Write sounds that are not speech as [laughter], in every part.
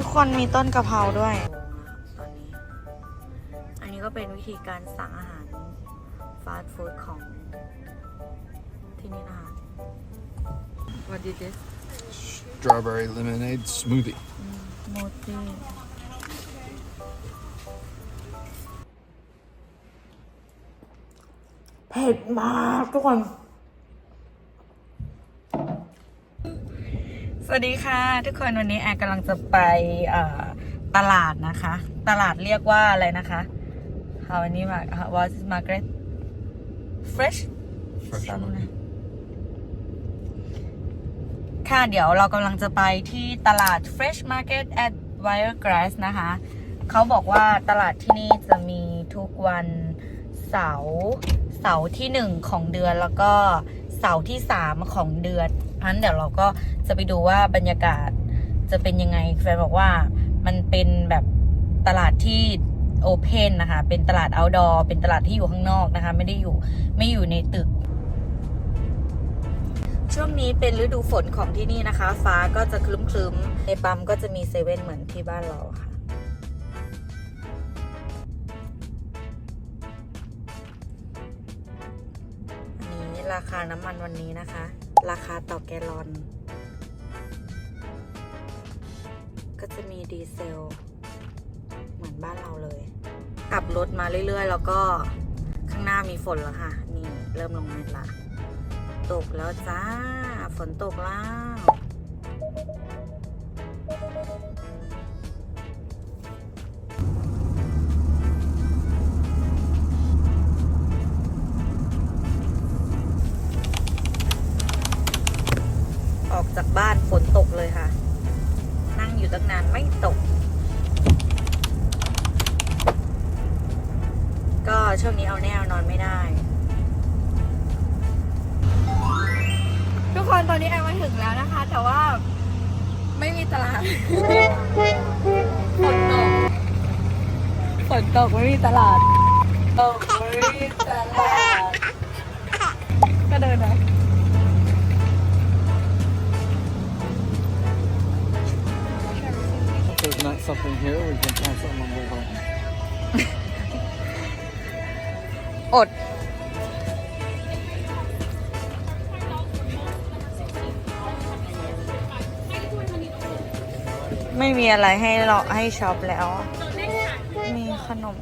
ทุกคนมีต้นกะเพราด้วยตอนนี้ อันนี้ก็เป็นวิธีการสั่งอาหารฟาสต์ฟู้ดของที่นี่นะคะ What is this Strawberry lemonade smoothie. โมจิเผ็ดมากทุกคน วัสดีค่ะ ทุกคนวันนี้แอร์กำลังจะไปเอ่อตลาดนะคะ ตลาดเรียกว่าอะไรนะคะ How many mar what is Margaret fresh Fresh ซ้ำ market. นะค่ะเดี๋ยวเรากำลังจะไปที่ตลาด Fresh Market at Wiregrass นะคะ เขาบอกว่าตลาดที่นี่จะมีทุกวันเสาร์เสาร์ที่หนึ่งของเดือนแล้วก็ เสาร์ที่สามของเดือนนั้นเดี๋ยวเราก็จะไปดูว่าบรรยากาศจะเป็นยังไงแฟนบอกว่ามันเป็นแบบตลาดที่โอเพนนะคะ เป็นตลาด outdoor เป็นตลาดที่อยู่ข้างนอกนะคะ ไม่ได้อยู่ไม่อยู่ในตึก ช่วงนี้เป็นฤดูฝนของที่นี่นะคะ ฟ้าก็จะคลึ้มๆ ในปั๊มก็จะมีเซเว่นเหมือนที่บ้านเราค่ะ ราคาน้ำมันวันนี้นะคะ ราคาต่อแกลลอน ก็จะมีดีเซล เหมือนบ้านเราเลย ขับรถมาเรื่อยๆ แล้วก็ข้างหน้ามีฝนแล้วค่ะ นี่เริ่มลงเม็ดละ ตกแล้วจ้า ฝนตกแล้ว จากบ้านฝนตกเลยค่ะ นั่งอยู่ตั้งนานไม่ตก ก็ช่วงนี้เอาแน่นอนไม่ได้ ทุกคนตอนนี้แอมมาถึงแล้วนะคะ แต่ว่าไม่มีตลาดฝนตกฝนตกไม่มีตลาดตกไม่มีตลาดก็เดินนะ If there's not something here, we can find something on the way home. อด ไม่มีอะไรให้เราให้ช็อปแล้ว มีขนม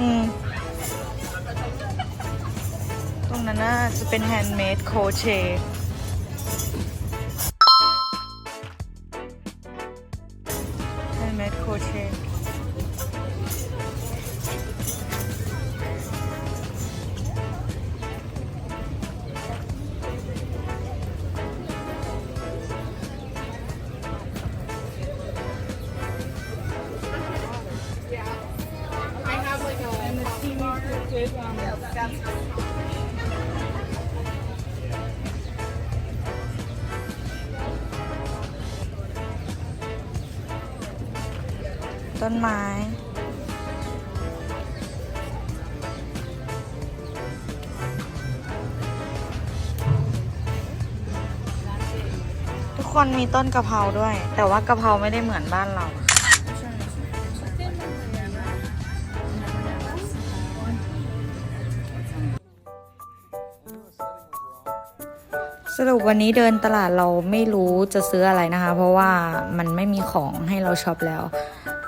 อืม ตรงนั้นน่าจะเป็นแฮนด์เมดโคเชแฮนด์เมดโคเช ต้นไม้ทุกคนมีต้นกะเพราด้วย แต่ว่ากะเพราไม่ได้เหมือนบ้านเรา สรุปวันนี้เดินตลาดเราไม่รู้จะซื้ออะไรนะคะ เพราะว่ามันไม่มีของให้เราช็อปแล้ว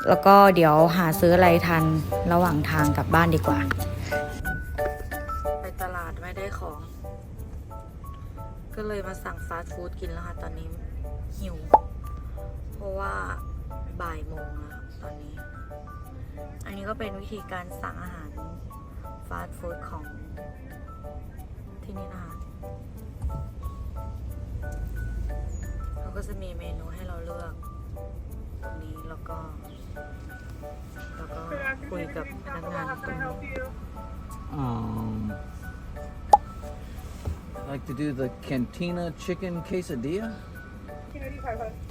แล้วก็เดี๋ยวหาซื้ออะไรทันระหว่างทางกลับบ้านดีกว่า ไปตลาดไม่ได้ของ ก็เลยมาสั่งฟาสต์ฟู้ดกินแล้วค่ะ ตอนนี้หิว เพราะว่าบ่ายโมงแล้วตอนนี้ อันนี้ก็เป็นวิธีการสั่งอาหารฟาสต์ฟู้ดของที่นี่นะคะเขาก็จะมีเมนูให้เราเลือก ตรงนี้แล้วก็แล้วก็คุยกับพนักงานตรงนี้ Um, I'd like to do the Cantina chicken quesadilla.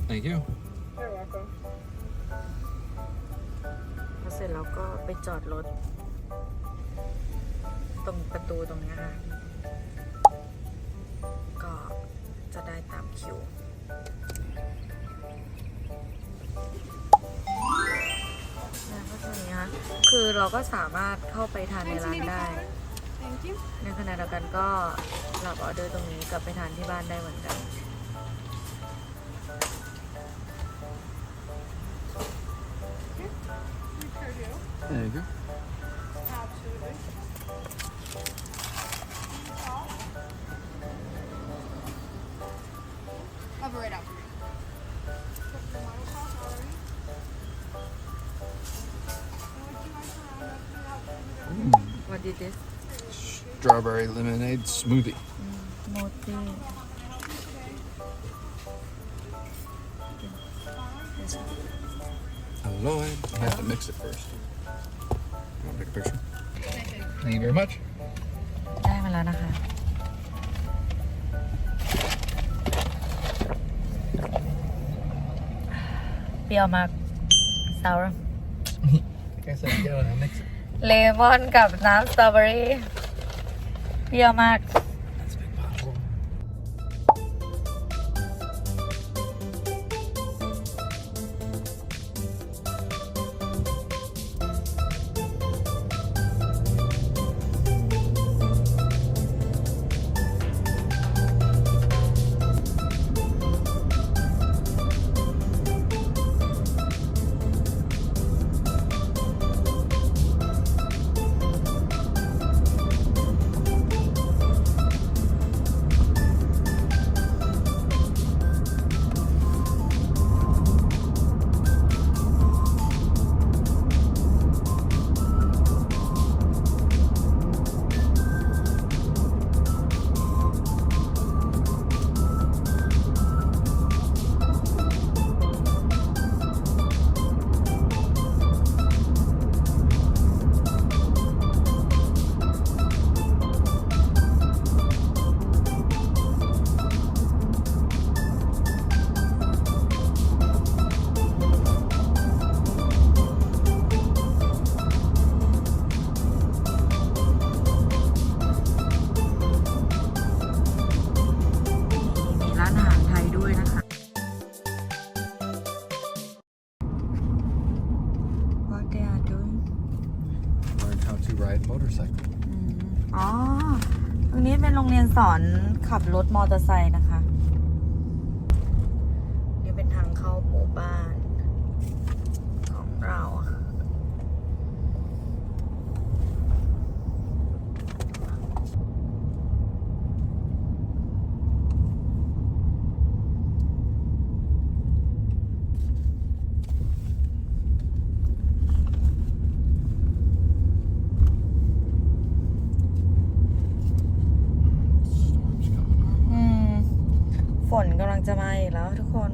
Thank you. You're welcome. สร็จแล้วก็ไปจอดรถ ตรงประตูตรงเนี้ยค่ะก็จะได้ตามคิวแล้ว ค่ะคือเราก็สามารถเข้าไปทานในร้านได้ Thank you. ในขณะเดียวกันก็รับออเดอร์ตรงนี้กลับไปทานที่บ้านได้เหมือนกัน There you go. this Strawberry lemonade smoothie. โมติ Hello. You have to mix it first. You want to take a picture? Thank you very much. ได้มาแล้วนะคะ เปรี้ยวมาก sour Like [laughs] I said, you gotta mix it. เลมอนกับน้ำสตรอเบอรี่เปรี้ยวมาก สอนขับรถมอเตอร์ไซค์นะคะ นี่เป็นทางเข้าหมู่บ้านของเรา ฝนกำลังจะมาอีกแล้วทุกคน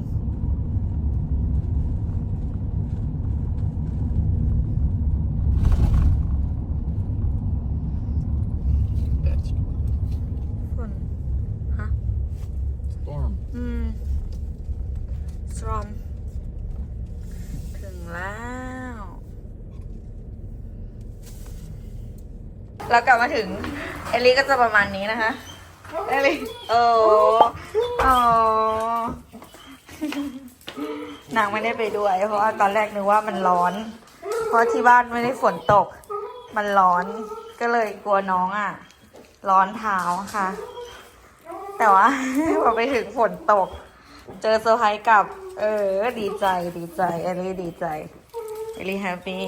That's ฝนฮะ storm. อืมสตรอมถึงแล้ว เรากลับมาถึง เอลลี่ก็จะประมาณนี้นะคะ เอลลี่โอ้โอ้นางไม่ได้ไปด้วย เพราะว่าตอนแรกนึกว่ามันร้อน เพราะที่บ้านไม่ได้ฝนตก มันร้อน ก็เลยกลัวน้องอะ ร้อนเท้าค่ะ แต่ว่าพอไปถึงฝนตก เจอเซอร์ไพรส์กลับ เออ ดีใจดีใจเอลลี่ดีใจเอลลี่แฮปปี้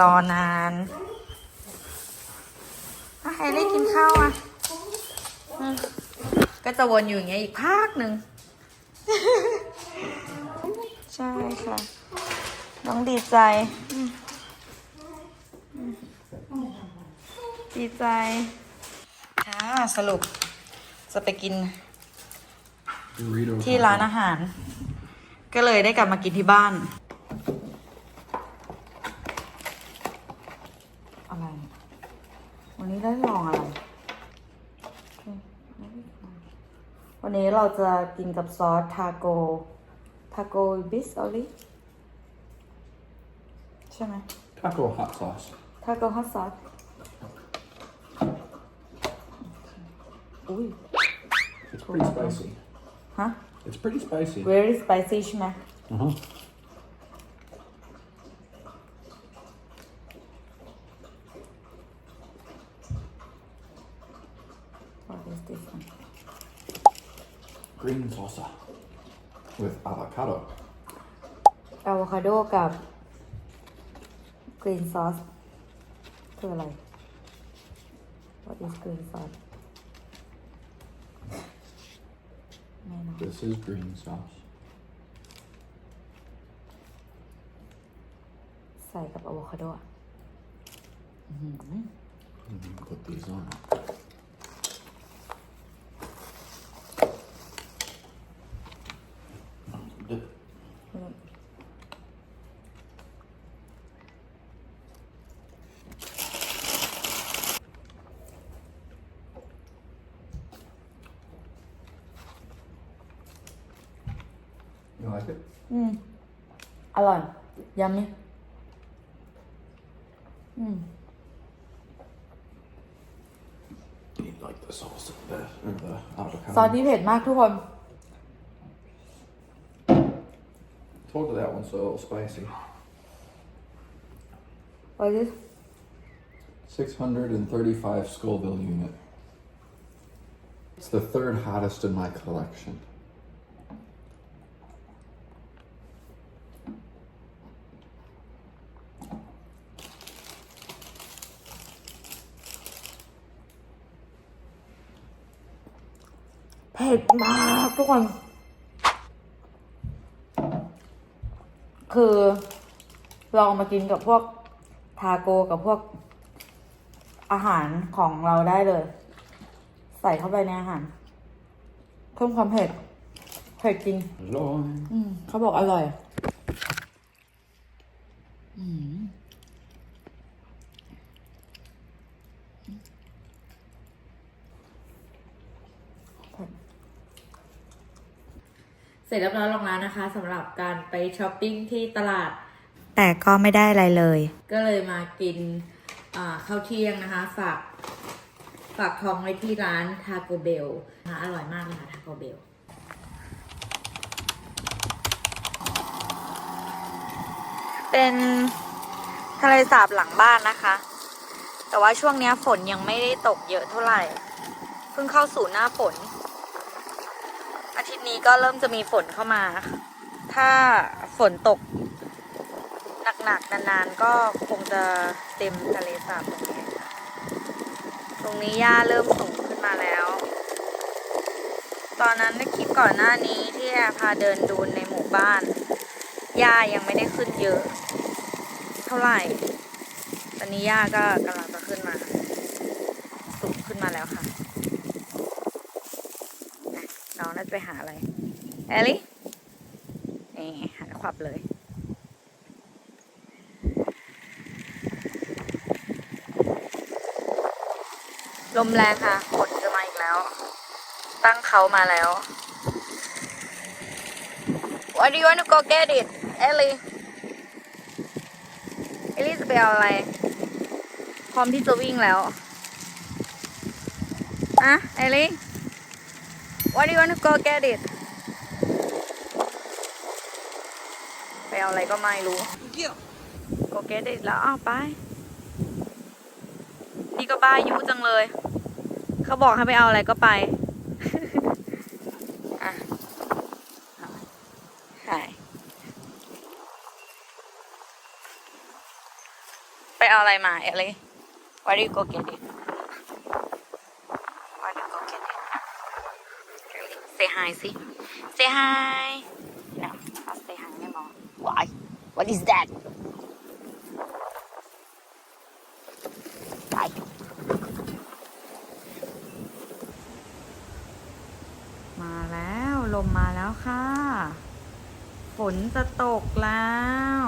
รอนานอะเอลลี่กินข้าวอะอืม ก็จะวนอยู่อย่างเงี้ยอีกพักหนึ่ง ใช่ค่ะ น้องดีใจ ดีใจ ค่ะ สรุปจะไปกิน ที่ร้านอาหาร ก็เลยได้กลับมากินที่บ้าน อะไร วันนี้ได้ลองอะไร วั นนี้เราจะกินกับซอสทาโก ทาโกบิสออลิใช่ไหม Taco hot sauce. ทาโก้ฮอตซอส อุ้ย It's pretty spicy. ฮะ It's pretty spicy. very spicy ใช่ไหม Uh Green salsa with avocado. อะโวคาโดกับกรีนซอสคืออะไร what is green sauce ไม่นะ This is green sauce. ใส่กับอะโวคาโดอะ And then put these on. You like it? อืม อร่อยยำนี่อืม You like the sauce better, or the avocado? ซอสนี่เผ็ดมากทุกคน Told you that one's a little spicy. what is 635 Scoville unit. It's the third hottest in my collection. ทุกคน คือลองมากินกับพวกทาโกกับพวกอาหารของเราได้เลย ใส่เข้าไปในอาหารเพิ่มความเผ็ดเผ็ดจริง Hello. อืมเขาบอกอร่อย อืมเส ร็จเรียบร้อยลงแล้วนะคะสำหรับการไปช้อปปิ้งที่ตลาด แต่ก็ไม่ได้อะไรเลย ก็เลยมากินอ่าข้าวเที่ยงนะคะ ฝากฝากท้องไว้ที่ร้านทาโกเบลนะคะอร่อยมากเลยค่ะทาโกเบลเป็นทะเลสาบหลังบ้านนะคะ แต่ว่าช่วงเนี้ยฝนยังไม่ได้ตกเยอะเท่าไหร่ เพิ่งเข้าสู่หน้าฝนอาทิตย์ นี้ก็เริ่มจะมีฝนเข้ามา ถ้าฝนตกหนักๆนานๆ ก็คงจะเต็มทะเลสาบตรงนี้ค่ะตรงนี้หญ้าเริ่มสูงขึ้นมาแล้ว ตอนนั้นในคลิปก่อนหน้านี้ที่แอพาเดินดูในหมู่บ้านหญ้ายังไม่ได้ขึ้นเยอะ เท่าไหร่ ตอนนี้หญ้าก็กำลังจะขึ้นมา สูงขึ้นมาแล้วค่ะอะน้องน่าจะ ไปหาอะไรแอลลี่นี่หาขวับเลย ลมแรงค่ะฝนจะมาอีกแล้ว ตั้งเขามาแล้ว What do you want to go get it Ellie เอลลี่จะไปเอาอะไร พร้อมที่จะวิ่งแล้วอะเอลลี่ What do you want to go get it ไปเอาอะไรก็ไม่รู้ go get it แล้วอ้าวไป นี่ก็บ้ายุจังเลย เขาบอกให้ไปเอาอะไรก็ไปอะใช่ไปเอาอะไรมาเอลลี่ Why do you go get it Why do you go get it Say hi สิ Say hi No I'll say hi ไม่มอง Why What is that Bye มาแล้วลมมาแล้วค่ะ ฝนจะตกแล้ว